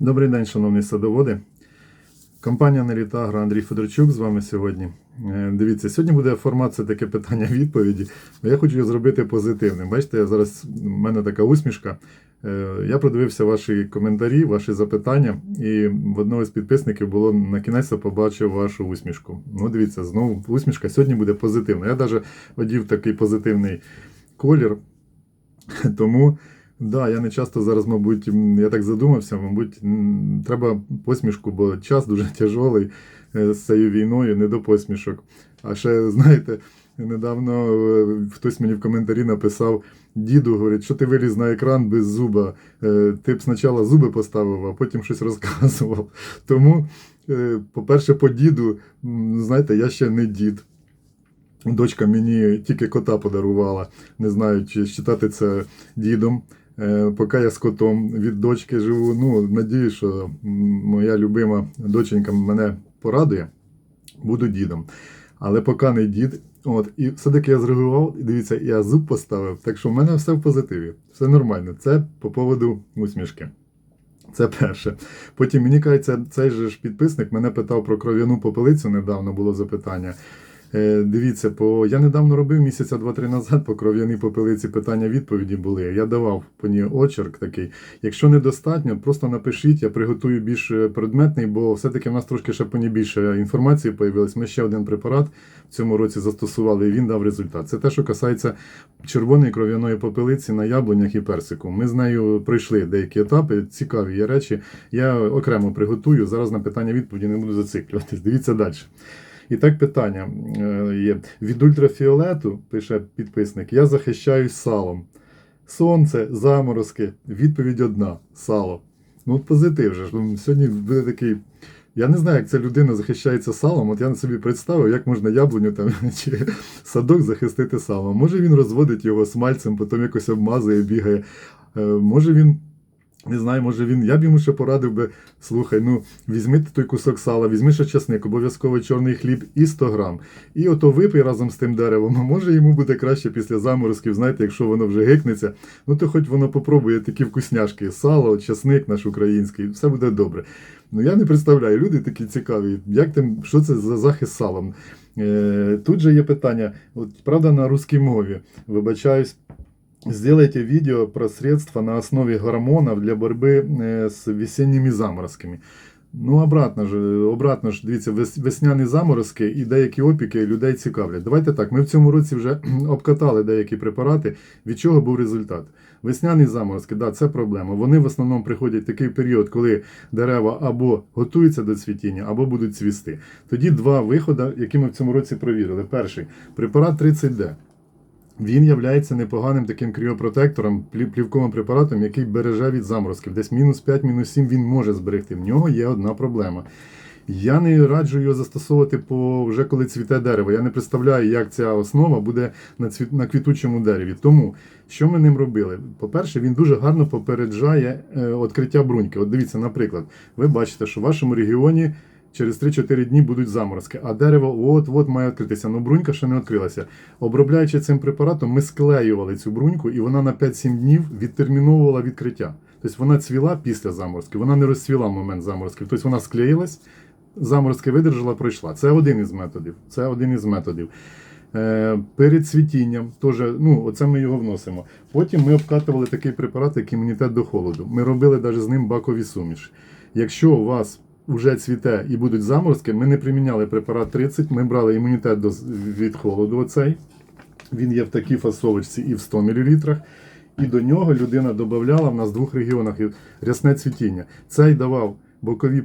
Добрий день, шановні садоводи. Компанія Нелітагра Андрій Федорчук з вами сьогодні. Е, Дивіться, сьогодні буде формат таке питання-відповіді. Я хочу його зробити позитивним. Бачите, я зараз у мене така усмішка. Е, Я продивився ваші коментарі, ваші запитання, і в одного з підписників було на кінець побачив вашу усмішку. Ну, дивіться, знову усмішка сьогодні буде позитивна. Я навіть одів такий позитивний колір. Тому Да, я не часто зараз, мабуть, я так задумався, мабуть, треба посмішку, бо час дуже тяжолий е, з цією війною, не до посмішок. А ще, знаєте, недавно е, хтось мені в коментарі написав: діду, говорить, що ти виліз на екран без зуба. Е, Ти б спочатку зуби поставив, а потім щось розказував. Тому, по-перше, по діду, знаєте, я ще не дід. Дочка мені тільки кота подарувала. Не знаю, чи считати це дідом. Е, Поки я з котом від дочки живу. Ну, надію, що моя любима доченька мене порадує, буду дідом. Але поки не дід. От, і все-таки я зреагував, і дивіться, я зуб поставив. Так що в мене все в позитиві, все нормально. Це по поводу усмішки. Це перше. Потім мені кажеться, цей же ж підписник мене питав про кров'яну попелицю. Недавно було запитання. Е, дивіться, по я недавно робив місяця два-три назад по кров'яній попелиці питання-відповіді були. Я давав по ній очерк такий. Якщо недостатньо, просто напишіть, я приготую більш е, предметний, бо все-таки в нас трошки ще по ній більше інформації появилось. Ми ще один препарат в цьому році застосували, і він дав результат. Це те, що касається червоної кров'яної попелиці на яблунях і персику. Ми з нею пройшли деякі етапи, цікаві є речі. Я окремо приготую. Зараз на питання-відповіді не буду зациклюватись. Дивіться далі. І так питання е, є. Від ультрафіолету, пише підписник, я захищаюсь салом. Сонце, заморозки, відповідь одна сало. Ну, позитив же. Ну, Сьогодні буде такий. Я не знаю, як ця людина захищається салом. От я собі представив, як можна яблуню там чи садок захистити салом. Може він розводить його смальцем, потім якось обмазує, бігає. Е, Може він не знаю, може він. Я б йому ще порадив би, слухай, ну візьми той кусок сала, візьми ще часник, обов'язково чорний хліб і 100 грам. І ото випий разом з тим деревом. А може йому буде краще після заморозків, знаєте, якщо воно вже гикнеться, ну то хоч воно попробує такі вкусняшки, сало, часник наш український, все буде добре. Ну я не представляю, люди такі цікаві. Як там, що це за захист салом? Е, тут же є питання, от правда, на русській мові, вибачаюсь. Сделайте видео про средства на основе гормонов для борьбы э, с весенними заморозками. Ну, обратно ж, обратно ж, дивіться, весняні заморозки і деякі опіки людей цікавлять. Давайте так, ми в цьому році вже обкатали деякі препарати, від чого був результат. Весняні заморозки, да, це проблема. Вони в основному приходять в такий період, коли дерева або готуються до цвітіння, або будуть цвісти. Тоді два виходи, які ми в цьому році провірили. Перший препарат 30D. Він є непоганим таким кріопротектором, плівковим препаратом, який береже від заморозків. Десь мінус 5, мінус 7 він може зберегти. В нього є одна проблема. Я не раджу його застосовувати по вже коли цвіте дерево. Я не представляю, як ця основа буде на цвіт на квітучому дереві. Тому що ми ним робили? По-перше, він дуже гарно попереджає е, відкриття бруньки. От дивіться, наприклад, ви бачите, що в вашому регіоні через 3-4 дні будуть заморозки, а дерево от-от має відкритися. Ну брунька ще не відкрилася. Обробляючи цим препаратом, ми склеювали цю бруньку, і вона на 5-7 днів відтерміновувала відкриття. Тобто вона цвіла після заморозки, вона не розцвіла в момент заморозків. Тобто вона склеїлась, заморозки видержала, пройшла. Це один із методів. Це один із методів. Е, перед цвітінням теж, ну, оце ми його вносимо. Потім ми обкатували такий препарат, як імунітет до холоду. Ми робили навіть з ним бакові суміші. Якщо у вас вже цвіте і будуть заморозки, ми не приміняли препарат 30, ми брали імунітет від холоду. Оцей. Він є в такій фасовочці і в 100 мл. І до нього людина додавала в нас в двох регіонах рясне цвітіння. Цей давав бокові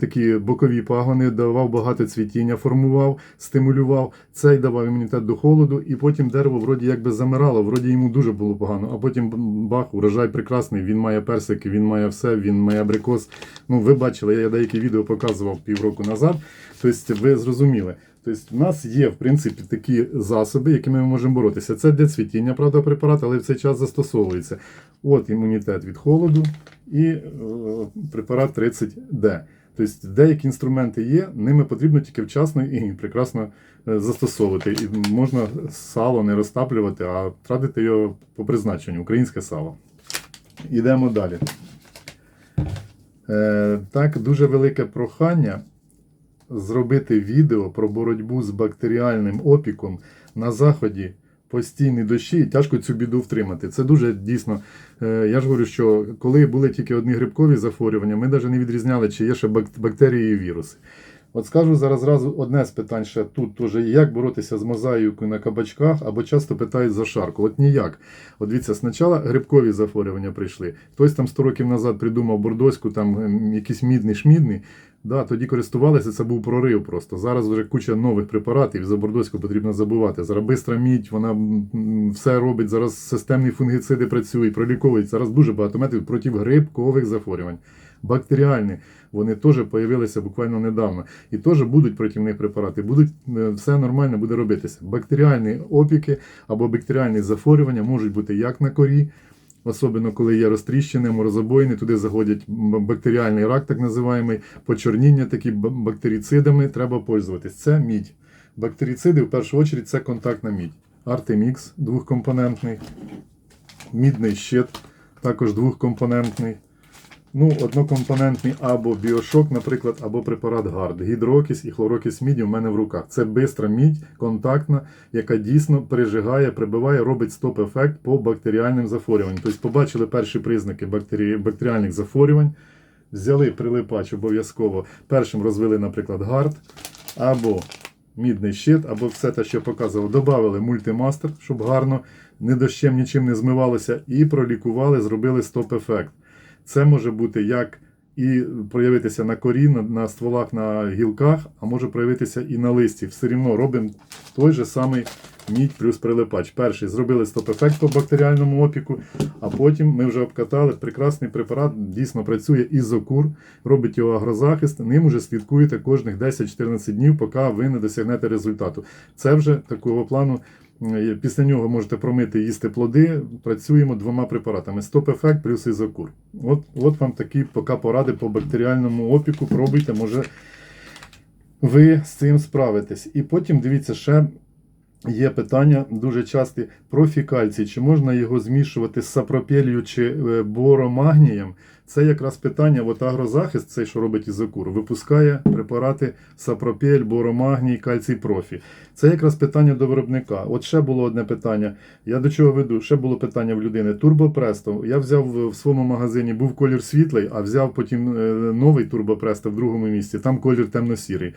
такі бокові пагони, давав багато цвітіння, формував, стимулював. Цей давав імунітет до холоду, і потім дерево вроді якби замирало, вроді йому дуже було погано. А потім бах, урожай прекрасний. Він має персики, він має все, він має абрикос. Ну, ви бачили, я деякі відео показував півроку назад. Тобто, ви зрозуміли. Тобто, в нас є в принципі такі засоби, якими ми можемо боротися. Це для цвітіння, правда, препарат, але в цей час застосовується. От імунітет від холоду і е, препарат 30D. Тобто деякі інструменти є, ними потрібно тільки вчасно і прекрасно е, застосовувати. І можна сало не розтаплювати, а тратити його по призначенню українське сало. Йдемо далі. Е, так, дуже велике прохання зробити відео про боротьбу з бактеріальним опіком на заході. Постійні дощі і тяжко цю біду втримати. Це дуже дійсно. е, Я ж говорю, що коли були тільки одні грибкові захворювання, ми навіть не відрізняли, чи є ще бактерії і віруси. От скажу зараз зразу одне з питань ще тут теж, як боротися з мозаїкою на кабачках, або часто питають за шарку. От ніяк. От дивіться, спочатку грибкові захворювання прийшли. Хтось там 100 років назад придумав бордоську, там ем, якийсь мідний шмідний. Да, тоді користувалися, це був прорив просто. Зараз вже куча нових препаратів, за бордоську потрібно забувати. Зараз бистра мідь, вона все робить. Зараз системні фунгіциди працюють, проліковують. Зараз дуже багато методів проти грибкових захворювань. Бактеріальні, вони теж з'явилися буквально недавно. І теж будуть проти них препарати. Будуть е, все нормально буде робитися. Бактеріальні опіки або бактеріальні захворювання можуть бути як на корі, особливо коли є розтріщини, морозобоїни, туди заходять бактеріальний рак, так називаємо, почорніння, такі бактеріцидами треба пользуватись. Це мідь. Бактерициди в першу чергу це контактна мідь. Артемікс двохкомпонентний, мідний щит, також двохкомпонентний. Ну, однокомпонентний або біошок, наприклад, або препарат ГАРД. Гідроокись і хлорокись міді в мене в руках. Це бистра мідь, контактна, яка дійсно пережигає, прибиває, робить стоп-ефект по бактеріальним захворюванням. Тобто побачили перші признаки бактері... бактеріальних захворювань, взяли прилипач обов'язково. Першим розвели, наприклад, ГАРД, або мідний щит, або все те, що показував, додали мультимастер, щоб гарно ні дощем нічим не змивалося, і пролікували, зробили стоп-ефект. Це може бути як і проявитися на корі, на, стволах, на гілках, а може проявитися і на листі. Все рівно робимо той же самий мідь плюс прилипач. Перший зробили стоп-ефект по бактеріальному опіку, а потім ми вже обкатали прекрасний препарат, дійсно працює ізокур, робить його агрозахист. Ним уже слідкуєте кожних 10-14 днів, поки ви не досягнете результату. Це вже такого плану. Е, Після нього можете промити їсти плоди. Працюємо двома препаратами: стоп-ефект плюс ізокур. От, от вам такі поки поради по бактеріальному опіку. Пробуйте, може ви з цим справитесь. І потім дивіться ще. Є питання дуже часті про фікальцій. Чи можна його змішувати з сапропелью чи е, боромагнієм? Це якраз питання, от агрозахист, цей, що робить ізокур, випускає препарати сапропель, боромагній, кальцій профі. Це якраз питання до виробника. От ще було одне питання. Я до чого веду? Ще було питання в людини. Турбопресто. Я взяв в- в своєму магазині, був колір світлий, а взяв потім е, новий турбопресто в другому місці. Там колір темно-сірий.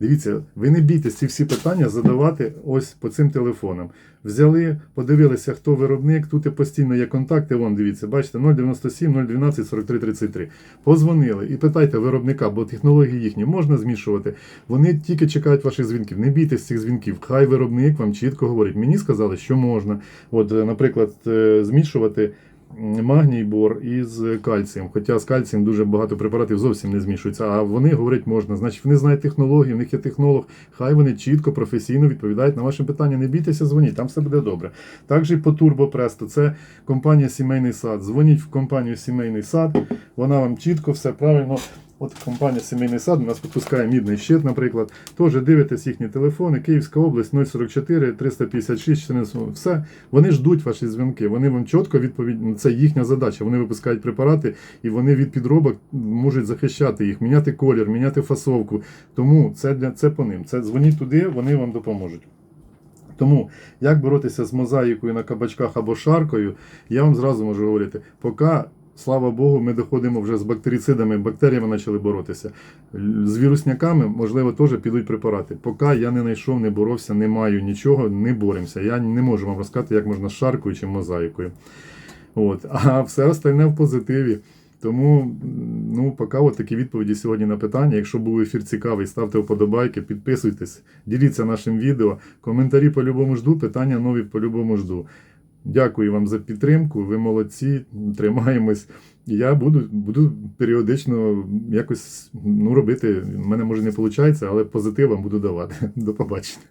Дивіться, ви не бійтесь ці всі питання задавати ось по цим телефонам. Взяли, подивилися, хто виробник. Тут постійно є контакти. Вон дивіться, бачите, 097 012 43 33. Позвонили і питайте виробника, бо технології їхні можна змішувати. Вони тільки чекають ваших дзвінків. Не бійтесь цих дзвінків. Хай виробник вам чітко говорить. Мені сказали, що можна. От, наприклад, е, змішувати. Магній бор із кальцієм. Хоча з кальцієм дуже багато препаратів зовсім не змішуються. А вони говорять можна. Значить, вони знають технології, в них є технолог. Хай вони чітко, професійно відповідають на ваші питання. Не бійтеся, дзвоніть, там все буде добре. Також і по Турбопресто. Це компанія Сімейний сад. Дзвоніть в компанію Сімейний сад. Вона вам чітко все правильно. От компанія Сімейний сад у нас випускає мідний щит, наприклад. Теж дивитесь їхні телефони. Київська область 044 356 14. Все. Вони ждуть ваші дзвінки. Вони вам чітко відповідь. ну, Це їхня задача. Вони випускають препарати і вони від підробок можуть захищати їх, міняти колір, міняти фасовку. Тому це для це по ним. Це дзвоніть туди, вони вам допоможуть. Тому як боротися з мозаїкою на кабачках або шаркою, я вам зразу можу говорити, поки. Слава Богу, ми доходимо вже з бактерицидами, бактеріями почали боротися. З вірусняками, можливо, теж підуть препарати. Поки я не знайшов, не боровся, не маю нічого, не боремося. Я не можу вам розказати, як можна з шаркою чи мозаїкою. От. А все остальне в позитиві. Тому, ну, поки от такі відповіді сьогодні на питання. Якщо був ефір цікавий, ставте вподобайки, підписуйтесь, діліться нашим відео. Коментарі по-любому жду, питання нові по-любому жду. Дякую вам за підтримку. Ви молодці, тримаємось. Я буду, буду періодично якось ну, робити. У мене може не виходить, але позитив буду давати. До побачення.